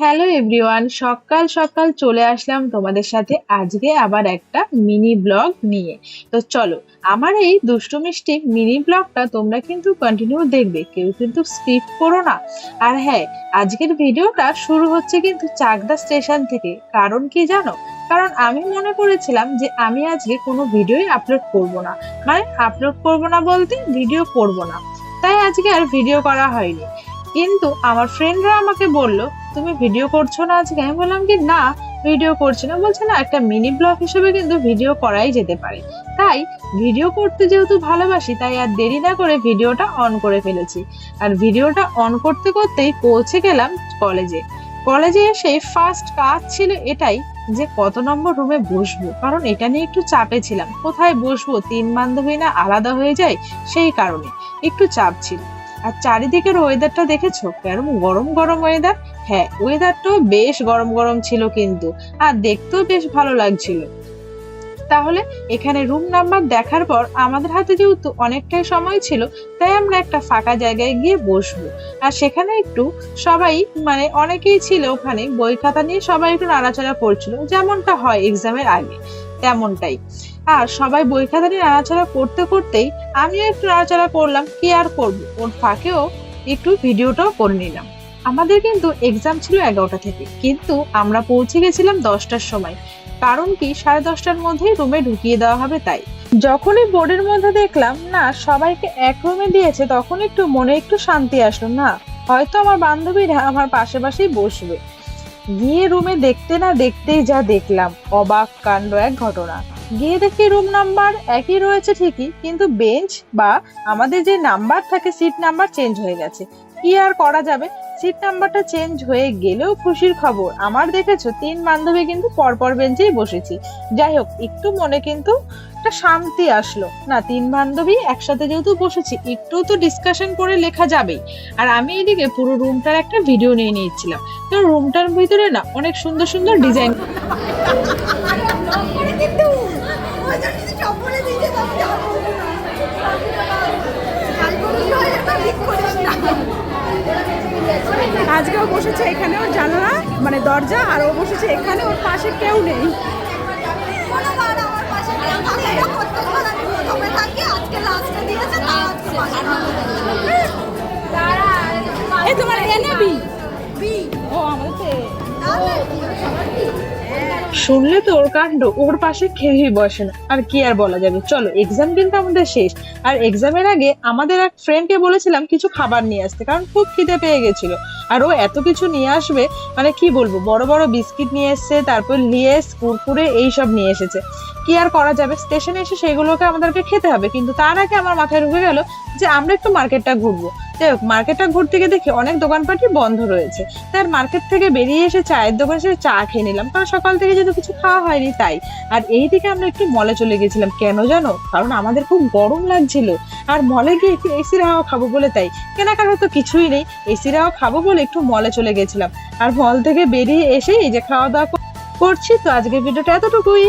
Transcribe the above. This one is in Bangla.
হ্যালো এভরিওয়ান সকাল সকাল চলে আসলাম তোমাদের সাথে আজকে আবার একটা মিনি ব্লগ নিয়ে। তো চলো, আমার এই দুষ্টু মিষ্টি মিনি ব্লগটা তোমরা কিন্তু কন্টিনিউ দেখবে, কেউ কিন্তু স্কিপ করো না। আর হ্যাঁ আজকের ভিডিওটা শুরু হচ্ছে কিন্তু চাকদা স্টেশন থেকে। কারণ কি জানো? কারণ আমি মনে করেছিলাম যে আমি আজকে কোনো ভিডিওই আপলোড করব না। মানে আপলোড করব না বলতে ভিডিও করব না। তাই আজকে আর ভিডিও করা হয়নি। কিন্তু আমার ফ্রেন্ডরা আমাকে বলল, তুমি ভিডিও করছ না আজকে? আমি বললাম কি, না ভিডিও করছি না। বলছে, না, একটা মিনি ব্লগ হিসেবে কিন্তু ভিডিও করাই যেতে পারে। তাই ভিডিও করতে যেহেতু ভালোবাসি, তাই আর দেরি না করে ভিডিওটা অন করে ফেলেছি। আর ভিডিওটা অন করতে করতেই পৌঁছে গেলাম কলেজে কলেজে এসে ফার্স্ট কাজ ছিল এটাই যে কত নম্বর রুমে বসবো, কারণ এটা নিয়ে একটু চাপে ছিলাম। কোথায় বসবো? তিন বান্ধবী না আলাদা হয়ে যায়? সেই কারণে একটু চাপ ছিল। আর চারিদিকের ওয়েদারটা দেখেছ? কেরম গরম গরম ওয়েদার হ্যাঁ ওয়েদারটাও বেশ গরম গরম ছিল কিন্তু, আর দেখতেও বেশ ভালো লাগছিল। তাহলে এখানে রুম নাম্বার দেখার পর আমাদের হাতে যেহেতু অনেকটাই সময় ছিল, তাই আমরা একটা ফাঁকা জায়গায় গিয়ে বসবো। আর সেখানে একটু সবাই মানে অনেকেই ছিল ওখানে, বই খাতা নিয়ে সবাই একটু নাড়াচাড়া করছিল, যেমনটা হয় এক্সামের আগে, তেমনটাই। আর সবাই বই খাতা নিয়ে নাড়াচাড়া করতে করতেই আমিও একটু নাড়াচাড়া করলাম, কি আর করব? ওর ফাঁকেও একটু ভিডিওটাও করে নিলাম। আমাদের কিন্তু এক্সাম ছিল এগারোটা থেকে, কিন্তু আমরা পৌঁছে গেছিলাম দশটার সময়। কারণ কি, সাড়ে দশটার মধ্যেই রুমে ঢুকিয়ে দেওয়া হবে তাই। যখনই বোর্ডের মধ্যে দেখলাম, না, সবাইকে এক রুমে দিয়েছে, তখন একটু মনে একটু শান্তি আসলো, না, হয়তো আমার বান্ধবীরা আমার পাশে পাশেই বসবে। গিয়ে রুমে দেখতে না দেখতেই যা দেখলাম, অবাক কাণ্ড এক ঘটনা। গিয়ে দেখি রুম নাম্বার একই রয়েছে ঠিকই, কিন্তু বেঞ্চ বা আমাদের যে নাম্বার থাকে সিট নাম্বার চেঞ্জ হয়ে গেছে। কি আর করা যাবে? সিট নাম্বারটা চেঞ্জ হয়ে গেলেও খুশির খবর। আমার দেখেছ, তিন বান্ধবী কিন্তু পরপর বেঞ্চেই বসেছি। যাই হোক, একটু মনে কিন্তু একটা শান্তি আসলো। না, তিন বান্ধবী একসাথে যেহেতু বসেছি, একটু তো ডিসকাশন করে লেখা যাবেই। আর আমি এদিকে পুরো রুমটার একটা ভিডিও নিয়ে নিয়েছিলাম। তো রুমটার ভিতরে না, অনেক সুন্দর সুন্দর ডিজাইন কিন্তু ওই জন্য কিছু সব বলে দিয়েছে তবে যাব কাল করিস হয় এটা ঠিক করিস না আজকেও বসেছে এখানে ওর জানালা মানে দরজা, আর ও বসেছে এখানে, ওর পাশে কেউ নেই। আজকে লাস্টে দিয়েছে শুনলে তো ওর কাণ্ড, ওর পাশে খেয়েই বসে না। আর কি আর বলা যাবে? চলো এক্সাম কিন্তু আমাদের শেষ। আর এক্সামের আগে আমাদের এক ফ্রেন্ডকে বলেছিলাম কিছু খাবার নিয়ে আসতে, কারণ খুব খিদে পেয়ে গেছিল। আর ও এত কিছু নিয়ে আসবে মানে কি বলব, বড় বড় বিস্কিট নিয়ে এসেছে, তারপর লিয়েস কুরকুরে, এইসব নিয়ে এসেছে। কি আর করা যাবে? স্টেশনে এসে সেগুলোকে আমাদেরকে খেতে হবে। কিন্তু তার আগে আমার মাথায় ঢুকে গেল যে আমরা একটু মার্কেটটা ঘুরবো। যাই হোক মার্কেটটা ঘুরতে গিয়ে দেখি অনেক দোকানপাটি বন্ধ রয়েছে। তার মার্কেট থেকে বেরিয়ে এসে চায়ের দোকানে এসে চা খেয়ে নিলাম। কারণ সকাল থেকে যেহেতু কিছু খাওয়া হয়নি, তাই। আর এই দিকে আমরা একটু মলে চলে গেছিলাম কেন জানো? কারণ আমাদের খুব গরম লাগছিল। আর মলে গিয়ে একটু এসির হাওয়া খাব বলে তাই। কেনাকাটা তো কিছুই নেই। এসির হাওয়া খাব বলে একটু মলে চলে গেছিলাম আর মল থেকে বেরিয়ে এসে এই যে খাওয়া দাওয়া করছি। তো আজকের ভিডিওটা এতটুকুই।